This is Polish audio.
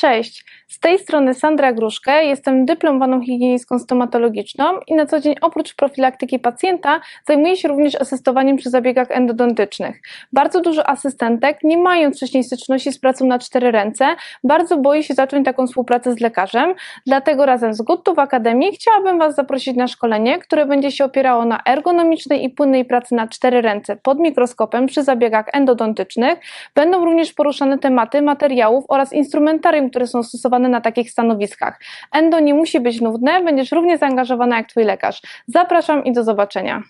Cześć, z tej strony Sandra Gruszkę, jestem dyplomowaną higienistką stomatologiczną i na co dzień oprócz profilaktyki pacjenta zajmuję się również asystowaniem przy zabiegach endodontycznych. Bardzo dużo asystentek, nie mając wcześniej styczności z pracą na cztery ręce, bardzo boi się zacząć taką współpracę z lekarzem, dlatego razem z Good Tooth Academy chciałabym Was zaprosić na szkolenie, które będzie się opierało na ergonomicznej i płynnej pracy na cztery ręce pod mikroskopem przy zabiegach endodontycznych. Będą również poruszane tematy materiałów oraz instrumentarium, które są stosowane na takich stanowiskach. Endo nie musi być nudne, będziesz równie zaangażowana jak Twój lekarz. Zapraszam i do zobaczenia.